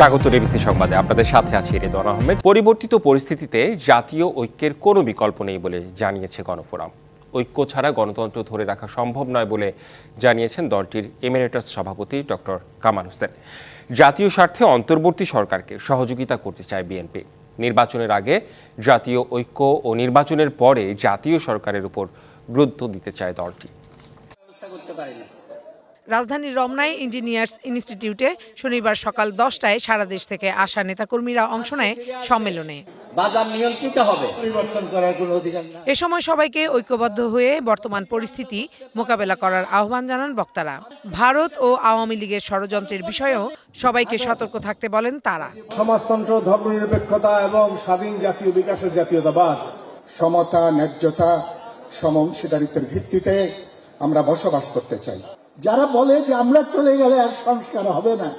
স্বাগত ডিবিসি সংবাদে। আপনাদের সাথে আছি রেদওয়ান আহমেদ। পরিবর্তিত পরিস্থিতিতে জাতীয় ঐক্যের কোনো বিকল্প নেই বলে জানিয়েছে গণফোরাম। ঐক্য ছাড়া গণতন্ত্র ধরে রাখা সম্ভব নয় বলে জানিয়েছেন দলটির এমিরেটাস সভাপতি ডক্টর কামাল হোসেন। জাতীয় স্বার্থে অন্তর্বর্তী সরকারকে সহযোগিতা করতে চায় বিএনপি। নির্বাচনের আগে জাতীয় ঐক্য ও নির্বাচনের পরে জাতীয় সরকারের উপর গুরুত্ব দিতে চায় দলটি। রাজধানীর রমনায় ইঞ্জিনিয়ার্স ইনস্টিটিউটে শনিবার সকাল দশটায় সারা দেশ থেকে আসা নেতাকর্মীরা অংশ নেয় সম্মেলনে। বাজার নিয়ন্ত্রিত হবে। পরিবর্তন করার কোনো অধিকার এ সময় সবাইকে ঐক্যবদ্ধ হয়ে বর্তমান পরিস্থিতি মোকাবেলা করার আহ্বান জানান বক্তারা। ভারত ও আওয়ামী লীগের ষড়যন্ত্রের বিষয়েও সবাইকে সতর্ক থাকতে বলেন তারা। সমাজতন্ত্র ধর্মনিরপেক্ষতা এবং স্বাধীন জাতীয় বিকাশের জাতীয়তাবাদ সমতা ন্যায্যতা সম অংশীদারিত্বের ভিত্তিতে আমরা বসবাস করতে চাই। যারা বলে যে আমরা চলে গেলে আর সংস্কার হবে না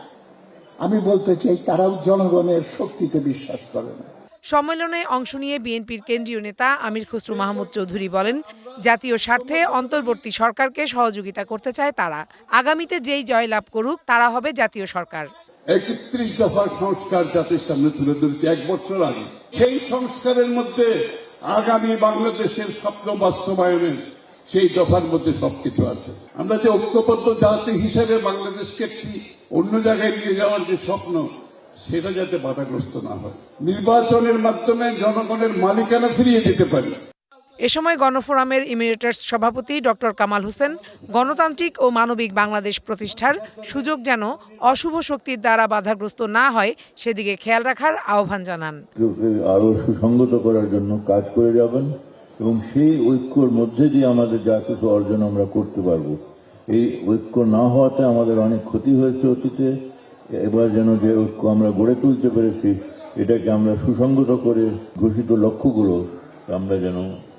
আমি বলতে চাই তারাও জনগণের শক্তিতে বিশ্বাস করে না। সম্মেলনে অংশ নিয়ে বিএনপির কেন্দ্রীয় নেতা আমির খসরু মাহমুদ চৌধুরী বলেন জাতীয় স্বার্থে অন্তর্বর্তী সরকারকে সহযোগিতা করতে চায় তারা। আগামীতে যেই জয়লাভ করুক তারা হবে জাতীয় সরকার। একত্রিশ দফার সংস্কার জাতির সামনে তুলে ধরেছে এক বছর আগে। সেই সংস্কারের মধ্যে আগামী বাংলাদেশের স্বপ্ন বাস্তবায়নের সেই দফার মধ্যে সবকিছু আছে। আমরা যে ঐক্যবদ্ধ জাতি হিসেবে বাংলাদেশকে একটি অন্য জায়গায় নিয়ে যাওয়ার যে স্বপ্ন সেটা যাতে বাধাগ্রস্ত না হয়। নির্বাচনের মাধ্যমে জনগণের মালিকানা ফিরিয়ে দিতে পারি। এ সময় গণফোরামের ইমিরেটার্স সভাপতি ডক্টর কামাল হোসেন গণতান্ত্রিক ও মানবিক বাংলাদেশ প্রতিষ্ঠার সুযোগ যেন অশুভ শক্তির দ্বারা বাধাগ্রস্ত না হয় সেদিকে খেয়াল রাখার আহ্বান জানান। আরও সুসংগত করার জন্য কাজ করে যাবেন। এবং সেই ঐক্যর মধ্যে দিয়ে আমাদের যা কিছু অর্জন আমরা করতে পারব। এই ঐক্য না হওয়াতে আমাদের অনেক ক্ষতি হয়েছে অতীতে। এবার যেন যে ঐক্য আমরা গড়ে তুলতে পেরেছি এটাকে আমরা সুসংগত করে ঘোষিত লক্ষ্যগুলো আমরা যেন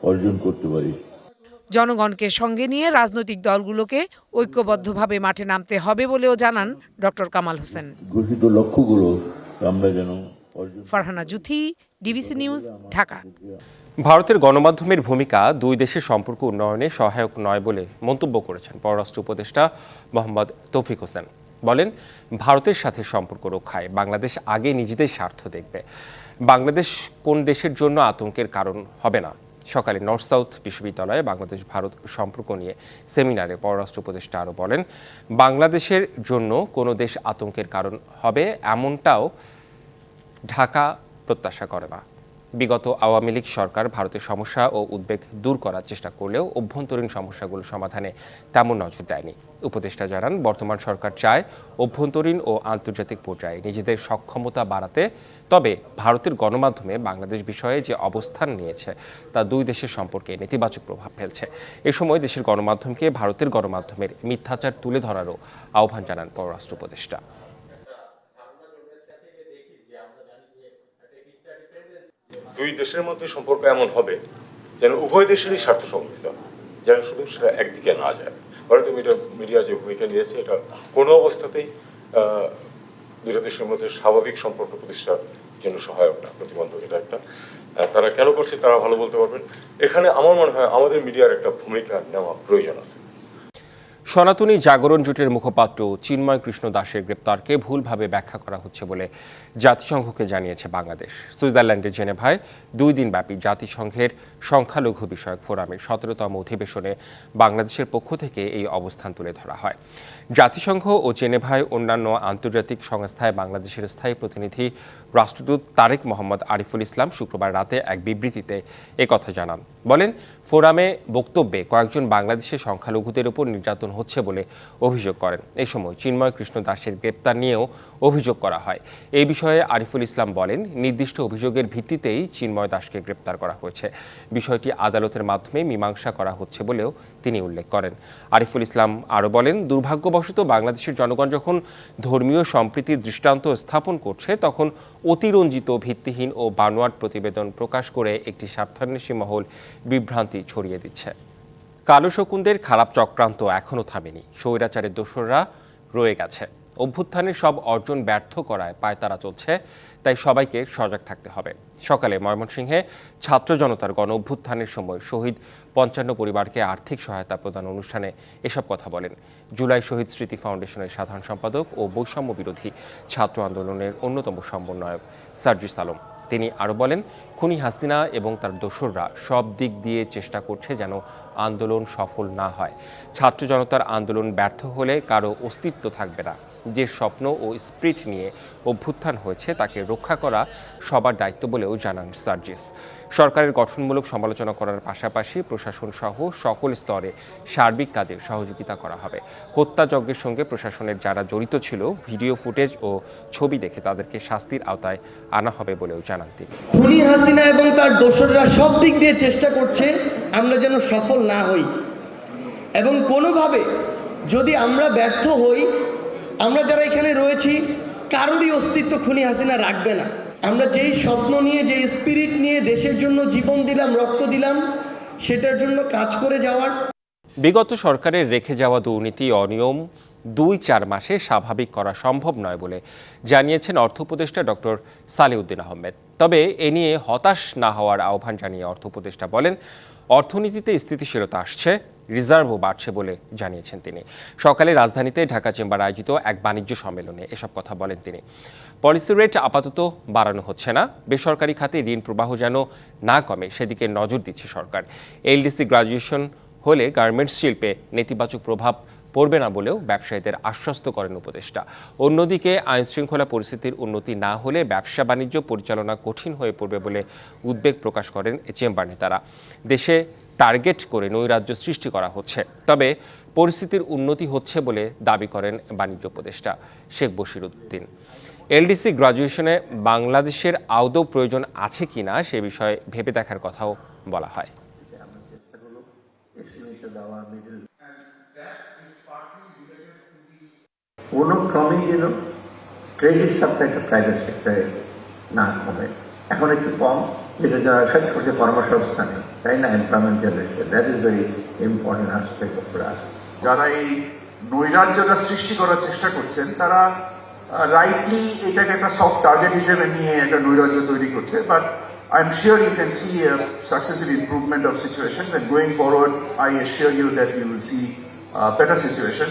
অর্জন করতে পারি। জনগণকে সঙ্গে নিয়ে রাজনৈতিক দলগুলোকে ঐক্যবদ্ধভাবে মাঠে নামতে হবে বলেও জানান ডক্টর কামাল হোসেন। ঘোষিত লক্ষ্যগুলো আমরা যেন ফারহানা জুথি ডিবিসি নিউজ ঢাকা। ভারতের গণমাধ্যমের ভূমিকা দুই দেশের সম্পর্ক উন্নয়নে সহায়ক নয় বলে মন্তব্য করেছেন পররাষ্ট্র উপদেষ্টা মোহাম্মদ তৌফিক হোসেন। বলেন, ভারতের সাথে সম্পর্ক রক্ষায় বাংলাদেশ আগে নিজেদের স্বার্থ দেখবে। বাংলাদেশ কোন দেশের জন্য আতঙ্কের কারণ হবে না। সকালে নর্থ সাউথ বিশ্ববিদ্যালয়ে বাংলাদেশ ভারত সম্পর্ক নিয়ে সেমিনারে পররাষ্ট্র উপদেষ্টা আরও বলেন, বাংলাদেশের জন্য কোনো দেশ আতঙ্কের কারণ হবে এমনটাও ঢাকা প্রত্যাশা করে না। বিগত আওয়ামী লীগ সরকার ভারতের সমস্যা ও উদ্বেগ দূর করার চেষ্টা করলেও অভ্যন্তরীণ সমস্যাগুলো সমাধানে তেমন নজর দেয়নি। উপদেষ্টা জানান, বর্তমান সরকার চায় অভ্যন্তরীণ ও আন্তর্জাতিক পর্যায়ে নিজেদের সক্ষমতা বাড়াতে, তবে ভারতের গণমাধ্যমে বাংলাদেশ বিষয়ে যে অবস্থান নিয়েছে, তা দুই দেশের সম্পর্কে নেতিবাচক প্রভাব ফেলছে। এ সময় দেশের গণমাধ্যমকে ভারতের গণমাধ্যমের মিথ্যাচার তুলে ধরারও আহ্বান জানান পররাষ্ট্র উপদেষ্টা। দুই দেশের মধ্যে সম্পর্ক এমন হবে যেন উভয় দেশেরই স্বার্থ সম্মিলিত যেন শুধু সেটা একদিকে না যায়। ভারতীয় মিডিয়া মিডিয়া যে ভূমিকা নিয়েছে, এটা কোনো অবস্থাতেই দুটো দেশের মধ্যে স্বাভাবিক সম্পর্ক প্রতিষ্ঠার জন্য সহায়ক না, প্রতিবন্ধক এটা একটা। তারা কেন করছে তারা ভালো বলতে পারবেন। এখানে আমার মনে হয় আমাদের মিডিয়ার একটা ভূমিকা নেওয়া প্রয়োজন আছে। সনাতনী জাগরণ জোটের মুখপাত্র চিন্ময় কৃষ্ণ দাসের গ্রেপ্তারকে ভুলভাবে ব্যাখ্যা করা হচ্ছে বলে জাতিসংঘকে জানিয়েছে বাংলাদেশ। সুইজারল্যান্ডের জেনেভায় দুই দিনব্যাপী জাতিসংঘের সংখ্যালঘু বিষয়ক ফোরামের সতেরোতম অধিবেশনে বাংলাদেশের পক্ষ থেকে এই অবস্থান তুলে ধরা হয়। জাতিসংঘ ও জেনেভায় অন্যান্য আন্তর্জাতিক সংস্থায় বাংলাদেশের স্থায়ী প্রতিনিধি রাষ্ট্রদূত তারেক মোহাম্মদ আরিফুল ইসলাম শুক্রবার রাতে এক বিবৃতিতে একথা জানান। বলেন, ফোরামে বক্তব্যে কয়েকজন বাংলাদেশের সংখ্যালঘুদের উপর নির্যাতন হচ্ছে বলে অভিযোগ করেন। এ সময় চিন্ময় কৃষ্ণ দাসের গ্রেপ্তার নিয়েও অভিযোগ করা হয়। এই বিষয়ে আরিফুল ইসলাম বলেন, নির্দিষ্ট অভিযোগের ভিত্তিতেই চিন্ময় দাসকে গ্রেপ্তার করা হয়েছে। বিষয়টি আদালতের মাধ্যমে মীমাংসা করা হচ্ছে বলেও তিনি উল্লেখ করেন। আরিফুল ইসলাম আরও বলেন, দুর্ভাগ্যবশত বাংলাদেশের জনগণ যখন ধর্মীয় সম্প্রীতির দৃষ্টান্ত স্থাপন করছে, তখন অতিরঞ্জিত, ভিত্তিহীন ও বানোয়াট প্রতিবেদন প্রকাশ করে একটি স্বার্থান্বেষী মহল বিভ্রান্তি ছড়িয়ে দিচ্ছে। কালো শকুনদের খারাপ চক্রান্ত এখনও থামেনি। স্বৈরাচারের দোসররা রয়ে গেছে। অভ্যুত্থানের সব অর্জন ব্যর্থ করায় পায়তারা চলছে, তাই সবাইকে সজাগ থাকতে হবে। সকালে ময়মনসিংহে ছাত্র জনতার গণ অভ্যুত্থানের সময় শহীদ পঞ্চান্ন পরিবারকে আর্থিক সহায়তা প্রদান অনুষ্ঠানে এসব কথা বলেন। জুলাই শহীদ স্মৃতি ফাউন্ডেশনের সাধারণ সম্পাদক ও বৈষম্য বিরোধী ছাত্র আন্দোলনের অন্যতম সমন্বয়ক সার্জিস আলম। তিনি আরও বলেন, খুনি হাসিনা এবং তার দোসররা সব দিক দিয়ে চেষ্টা করছে যেন আন্দোলন সফল না হয়। ছাত্র জনতার আন্দোলন ব্যর্থ হলে কারও অস্তিত্ব থাকবে না। যে স্বপ্ন ও স্প্রিট নিয়ে অভ্যুত্থান হয়েছে, তাকে রক্ষা করা সবার দায়িত্ব বলেও জানান সার্জিস। সরকারের গঠনমূলক সমালোচনা করার পাশাপাশি প্রশাসন সহ সকল স্তরে সার্বিক কাজে সহযোগিতা করা হবে। হত্যাযজ্ঞের সঙ্গে প্রশাসনের যারা জড়িত ছিল, ভিডিও ফুটেজ ও ছবি দেখে তাদেরকে শাস্তির আওতায় আনা হবে বলেও জানান তিনি। খুনি হাসিনা এবং তার দোসররা সব দিক দিয়ে চেষ্টা করছে আমরা যেন সফল না হই। এবং কোনোভাবে যদি আমরা ব্যর্থ হই আমরা যারা এখানে রয়েছি, কারোরই অস্তিত্ব খুনি হাসিনা রাখবে না। আমরা যেই স্বপ্ন নিয়ে, যেই স্পিরিট নিয়ে দেশের জন্য জীবন দিলাম, রক্ত দিলাম, সেটার জন্য কাজ করে যাওয়ার। বিগত সরকারের রেখে যাওয়া দুর্নীতি, অনিয়ম দুই চার মাসে স্বাভাবিক করা সম্ভব নয় বলে জানিয়েছেন অর্থ উপদেষ্টা ডক্টর সালেউদ্দিন আহমেদ। তবে এ নিয়ে হতাশ না হওয়ার আহ্বান জানিয়ে অর্থ উপদেষ্টা বলেন, অর্থনীতিতে স্থিতিশীলতা আসছে। রিজার্ভও বাড়ছে বলে জানিয়েছেন তিনি। সকালে রাজধানীতে ঢাকা চেম্বার আয়োজিত এক বাণিজ্য সম্মেলনে এসব কথা বলেন তিনি। পলিসি রেট আপাতত বাড়ানো হচ্ছে না। বেসরকারি খাতে ঋণ প্রবাহ যেন না কমে, সেদিকে নজর দিচ্ছে সরকার। এলডিসি গ্রাজুয়েশন হলে গার্মেন্টস শিল্পে নেতিবাচক প্রভাব পড়বে না বলেও ব্যবসায়ীদের আশ্বস্ত করেন উপদেষ্টা। অন্যদিকে আইন শৃঙ্খলা পরিস্থিতির উন্নতি না হলে ব্যবসা বাণিজ্য পরিচালনা কঠিন হয়ে পড়বে বলে উদ্বেগ প্রকাশ করেন চেম্বার নেতারা। দেশে টার্গেট করে নৈরাজ্য সৃষ্টি করা হচ্ছে। তবে পরিস্থিতির উন্নতি হচ্ছে বলে দাবি করেন বাণিজ্য উপদেষ্টা শেখ বশির উদ্দিন এলডিসি গ্রাজুয়েশনে বাংলাদেশের আদৌ প্রয়োজন আছে কিনা সে বিষয়ে ভেবে দেখার কথাও বলা হয়। কোনো ক্রমেই যেন ক্রেডিট সাপ্লাইটা প্রাইভেট সেক্টরে না কমে। এখন একটু কম। যেটা যারা এফেক্ট করছে কর্মসংস্থানে তাই না? Employment generation that is very important aspect for us যারা এই নৈরাজ্যটা সৃষ্টি করার চেষ্টা করছেন, তারা রাইটলি এটাকে একটা সফট টার্গেট হিসেবে নিয়ে একটা নৈরাজ্য তৈরি করছে but I am sure you can see successive improvement of situation that going forward I assure you that you will see better situation